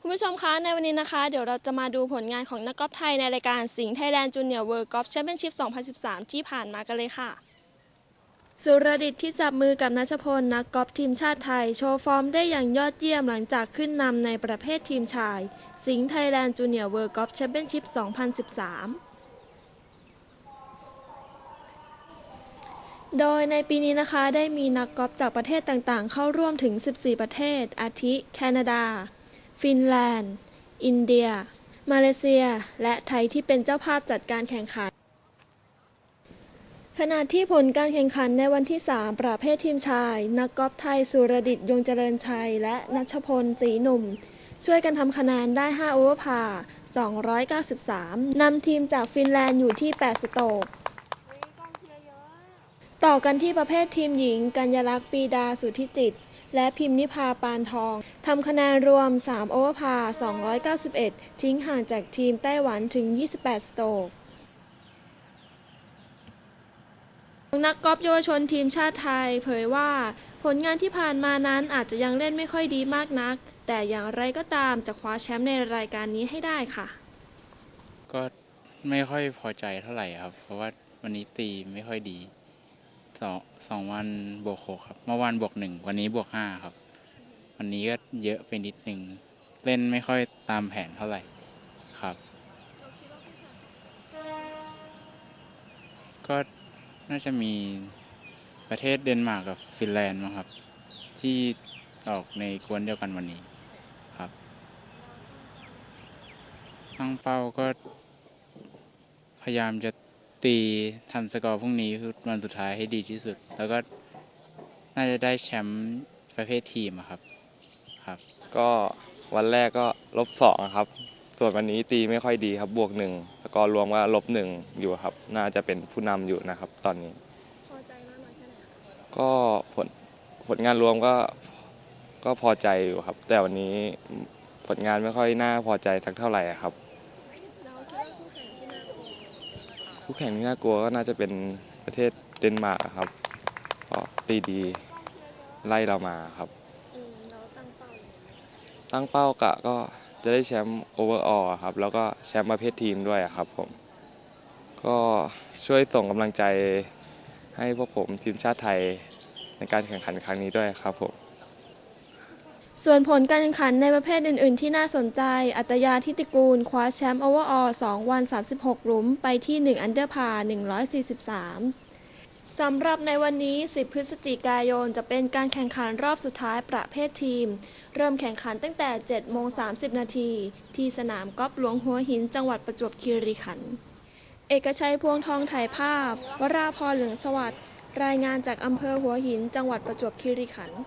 คุณผู้ชมคะในวันนี้นะคะ เดี๋ยวเราจะมาดูผลงานของนักกอล์ฟไทยในรายการสิงห์ไทยแลนด์จูเนียร์เวิร์กอล์ฟแชมเปี้ยนชิพ 2013 ที่ผ่านมากันเลยค่ะ สุรดิตที่จับมือกับนัชพล นักกอล์ฟทีมชาติไทย โชว์ฟอร์มได้อย่างยอดเยี่ยมหลังจากขึ้นนำในประเภททีมชาย สิงห์ไทยแลนด์จูเนียร์เวิร์กอล์ฟแชมเปี้ยนชิพ 2013โดยในปีนี้นะคะได้มีนักกอล์ฟจากประเทศต่างๆ เข้าร่วมถึง 14 ประเทศ อาทิ แคนาดา ฟินแลนด์ อินเดีย มาเลเซีย และไทยที่เป็นเจ้าภาพจัดการแข่งขัน ขณะที่ผลการแข่งขันในวันที่ 3 ประเภททีมชาย นักกอล์ฟไทยสุรดิตยงเจริญชัย และนัชพลศรีหนุ่ม ช่วยกันทำคะแนนได้ 5 โอเวอร์พาร์293 นำทีมจากฟินแลนด์อยู่ที่ 8 สโตกต่อกันที่ประเภททีมหญิง กัญญลักษณ์ปีดาสุทธิจิต และพิมพ์นิพาปานทองทำคะแนนรวม 3 โอเวอร์พาร์291 ทิ้งห่างจากทีมไต้หวันถึง 28 สโตรกนักกอล์ฟเยาวชนทีมชาติไทย เผยว่า ผลงานที่ผ่านมานั้นอาจจะยังเล่นไม่ค่อยดีมากนัก แต่อย่างไรก็ตามจะคว้าแชมป์ในรายการนี้ให้ได้ค่ะ ก็ไม่ค่อยพอใจเท่าไหร่ครับ เพราะว่าวันนี้ตีไม่ค่อยดี สองสองวันบวกหกครับ เมื่อวานบวกหนึ่งวันนี้บวกห้าครับ วันนี้ก็เยอะไปนิดหนึ่งเล่นไม่ค่อยตามแผนเท่าไหร่ครับ ก็น่าจะมีประเทศเดนมาร์กกับฟินแลนด์มั้งครับ ที่ออกในกวนเดียวกันวันนี้ครับตั้งเป้าก็พยายามจะ ตีทำสกอร์พรุ่งนี้คือวันสุดท้ายให้ดีที่สุด แล้วก็น่าจะได้แชมป์ประเภททีมอะครับครับ ก็วันแรกก็ลบสองครับ ส่วนวันนี้ตีไม่ค่อยดีครับบวกหนึ่งสกอร์รวมก็ลบหนึ่งอยู่ครับ น่าจะเป็นผู้นำอยู่นะครับ ตอนนี้ พอใจมากน้อยแค่ไหนคะก็ผลผลงานรวมก็ก็พอใจอยู่ครับ แต่วันนี้ผลงานไม่ค่อยน่าพอใจสักเท่าไหร่อะครับ เราคิดว่าคู่แข่งที่น่ากลัว คู่แข่งที่น่ากลัวก็น่าจะเป็นประเทศเดนมาร์กอะครับเพราะตีดีไล่เรามาครับ อืมเราตั้งเป้ายังไงตั้งเป้ากะก็จะได้แชมป์โอเวอร์ออครับ แล้วก็แชมป์ประเภททีมด้วยอะครับผม ก็ช่วยส่งกำลังใจให้พวกผมทีมชาติไทยในการแข่งขันครั้งนี้ด้วยครับผม ส่วนผลการแข่งขันในประเภทอื่น ๆ ที่น่าสนใจ อัตยาทิติกูล คว้าแชมป์โอเวอร์ออ2วัน 36 หลุม ไปที่ 1 อันเดอร์พา143 สำหรับในวันนี้ 10 พฤศจิกายน จะเป็นการแข่งขันรอบสุดท้ายประเภททีม เริ่มแข่งขันตั้งแต่ 7 โมง 30 นาที ที่สนามกอล์ฟหลวงหัวหิน จังหวัดประจวบคีรีขันธ์ เอกชัยพวงทองถ่ายภาพ วราพรเหลืองสวัสดิ์ รายงานจากอำเภอหัวหิน จังหวัดประจวบคีรีขันธ์